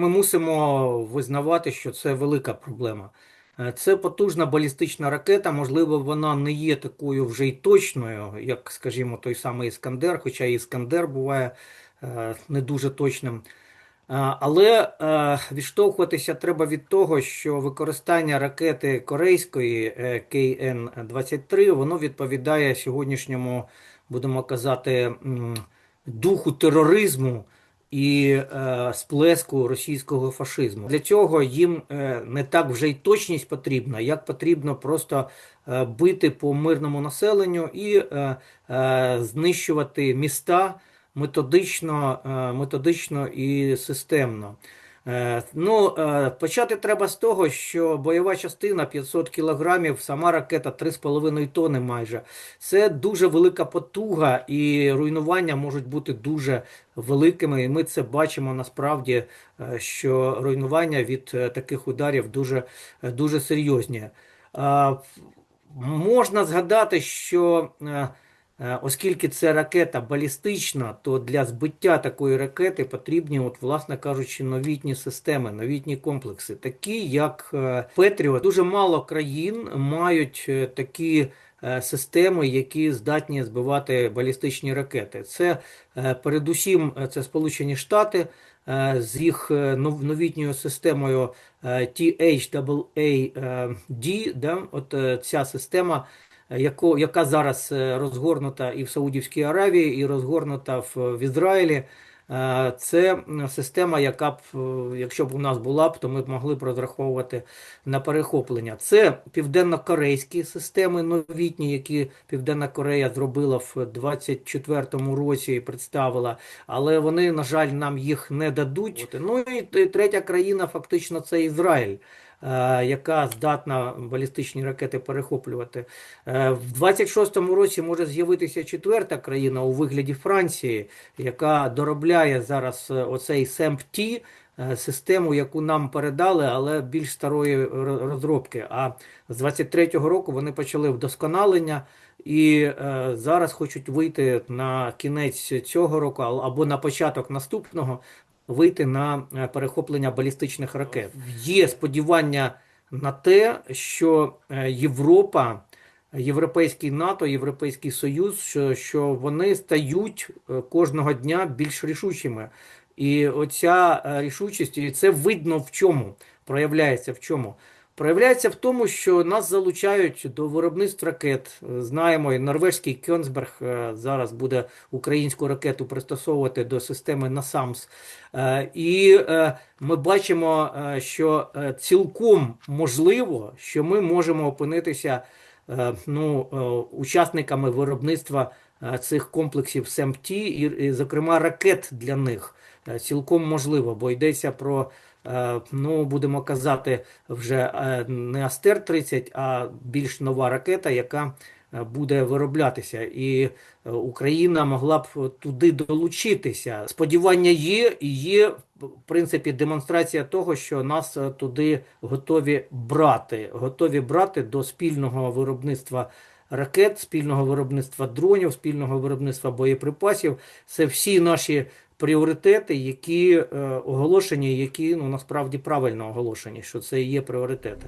ми мусимо визнавати, що це велика проблема. Е, Це потужна балістична ракета. Можливо, вона не є такою вже й точною, як, скажімо, той самий Іскандер, хоча Іскандер буває е, не дуже точним. Е, Але відштовхуватися треба від того, що використання ракети корейської е, КН-23 воно відповідає сьогоднішньому, будемо казати, духу тероризму і е, сплеску російського фашизму. Для цього їм е, не так вже й точність потрібна, як потрібно просто е, бити по мирному населенню і е, е, знищувати міста методично, е, методично і системно. Е, Ну, е, почати треба з того, що бойова частина 500 кілограмів, сама ракета 3,5 тонни майже. Це дуже велика потуга, і руйнування можуть бути дуже великими. І ми це бачимо насправді, е, що руйнування від таких ударів дуже, дуже серйозні. Можна згадати, що оскільки це ракета балістична, то для збиття такої ракети потрібні, от, власне кажучи, новітні системи, новітні комплекси, такі як е, Петріот. Дуже мало країн мають е, такі е, системи, які здатні збивати балістичні ракети. Це е, передусім е, це Сполучені Штати е, з їх е, новітньою системою е, THAAD, да, от е, ця система, е, яко, яка зараз е, розгорнута і в Саудівській Аравії, і розгорнута в, в Ізраїлі. Е, Це система, яка б, е, якщо б у нас була б, то ми б могли б розраховувати на перехоплення. Це південно-корейські системи новітні, які Південна Корея зробила в 24-му році і представила, але вони, на жаль, нам їх не дадуть. Ну і третя країна, фактично, це Ізраїль. Е, Яка здатна балістичні ракети перехоплювати Е, в 26-му році може з'явитися четверта країна у вигляді Франції, яка доробляє зараз е, оцей СЕМП-Т, е, систему, яку нам передали, але більш старої розробки. А з 23-го року вони почали вдосконалення і е, зараз хочуть вийти на кінець цього року або на початок наступного. Вийти на е, перехоплення балістичних ракет. Є сподівання на те, що е, Європа, Європейський НАТО, Європейський Союз, що, що вони стають е, кожного дня більш рішучими. І оця рішучість, і це видно в чому, проявляється в чому. Проявляється в тому, що нас залучають до виробництв ракет. Знаємо, і норвезький Кьонсберг е, зараз буде українську ракету пристосовувати до системи НАСАМС. Е, І е, ми бачимо, що цілком можливо, що ми можемо опинитися ну, учасниками виробництва цих комплексів СМТ, і, зокрема, ракет для них. Цілком можливо, бо йдеться про, ну, будемо казати, вже е, не Астер-30, а більш нова ракета, яка е, буде вироблятися. І е, Україна могла б туди долучитися. Сподівання є, і є, в принципі, демонстрація того, що нас е, туди готові брати, готові брати до спільного виробництва ракет, спільного виробництва дронів, спільного виробництва боєприпасів. Це всі наші пріоритети, які е, оголошені, які ну насправді правильно оголошені, що це є пріоритети.